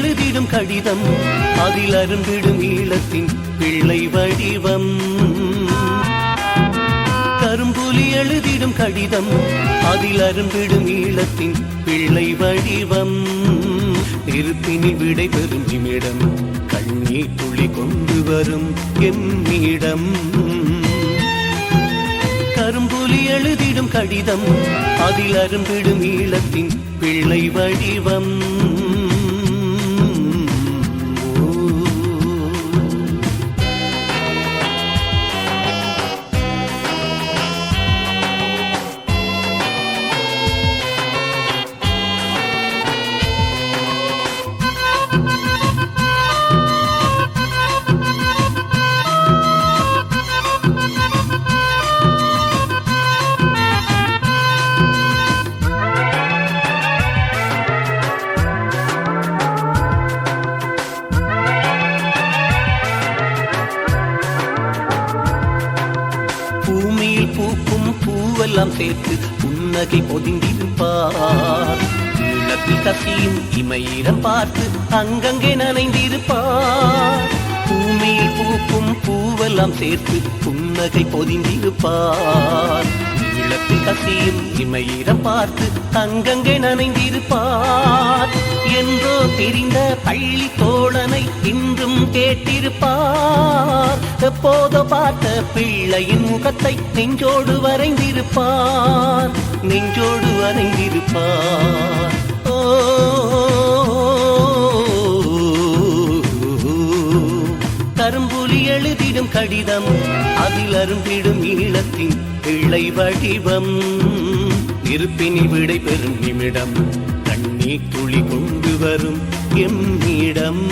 எழுதிடும் கடிதம் அதில் அருந்திடும் ஈழத்தின் பிள்ளை வடிவம். கரும்புலி எழுதிடும் கடிதம் அதில் அருந்திடும் ஈழத்தின் பிள்ளை வடிவம். இருப்பினி விடை பெறும் இமிடம் கண்ணீர் துளி கொண்டு வரும் எம்மிடம் கரும்புலி எழுதிடும் கடிதம் அதில் அரும்பிடும் ஈழத்தின் பிள்ளை வடிவம். எல்லாம் சேர்த்து புன்னகை பொதிந்திருப்பார். உள்ளத்தில் கசியும் இமையிடம் பார்த்து அங்கங்கே நனைந்திருப்பார். பூமியில் பூக்கும் பூவெல்லாம் சேர்த்து புன்னகை பொதிந்திருப்பார். உள்ளத்தில் கசியும் இமையிடம் பார்த்து அங்கங்கே நனைந்திருப்பார். தெரிந்த பள்ளி தோழனை இன்றும் கேட்டிருப்பார். எப்போதோ பார்த்த பிள்ளையின் முகத்தை நெஞ்சோடு வரைந்திருப்பார். நெஞ்சோடு வரைந்திருப்பார். ஓ கரும்புலி எழுதிடும் கடிதம் அதில் அரும்பிடும் ஈழத்தின் பிள்ளை வடிவம். இருப்பினி விடை பெறும் நிமிடம். கண்ணீர் துளி கொண்டு வரும் எம்மிடம்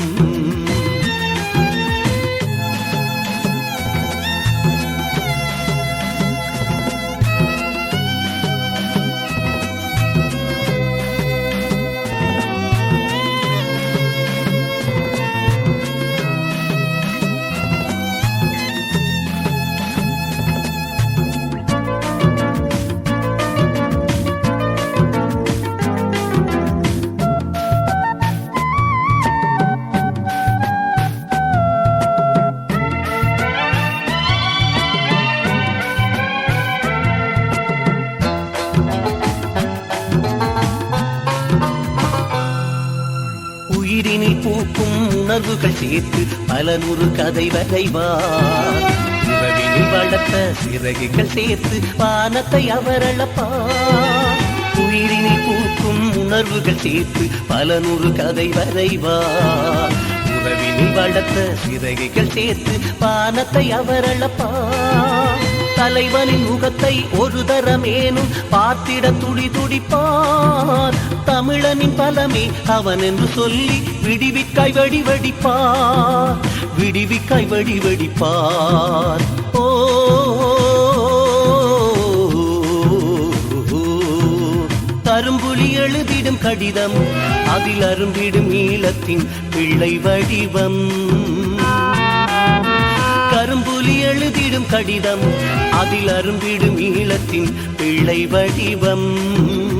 பூக்கும் உணர்வுகள் சேர்த்து பல நூறு கதை வரைவார் உறவினில் வளர்த்த சிறகுகள் சேர்த்து வானத்தை அவர் அளப்பார் பூக்கும் உணர்வுகள் சேர்த்து பல நூறு கதை வரைவார் உறவினில் வளர்த்த சிறகுகள் சேர்த்து வானத்தை அவர் தலைவனின் முகத்தை ஒரு தரமேனும் பார்த்திட துடி துடிப்பார் தமிழனின் பலமே அவன் என்று சொல்லி விடிவிக்காய் வடிவடிப்பார். விடிவிக்காய் வடிவடிப்பார். ஓ கரும்புலி எழுதிடும் கடிதம் அதில் அரும்பிடும் நீளத்தின் பிள்ளை வடிவம். கரும்புலி எழுதிடும் கடிதம் அதில் அரும்பிடும் ஈழத்தின் பிள்ளை வடிவம்.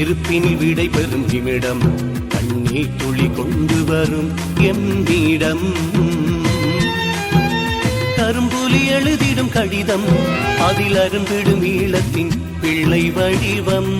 இருப்பினில் விடை பெறும் நிமிடம் கண்ணீர் துளி கொண்டு வரும் எம்மிடம் கரும்புலி எழுதிடும் கடிதம் அதில் அரும்பிடும் ஈழத்தின் பிள்ளை வடிவம்.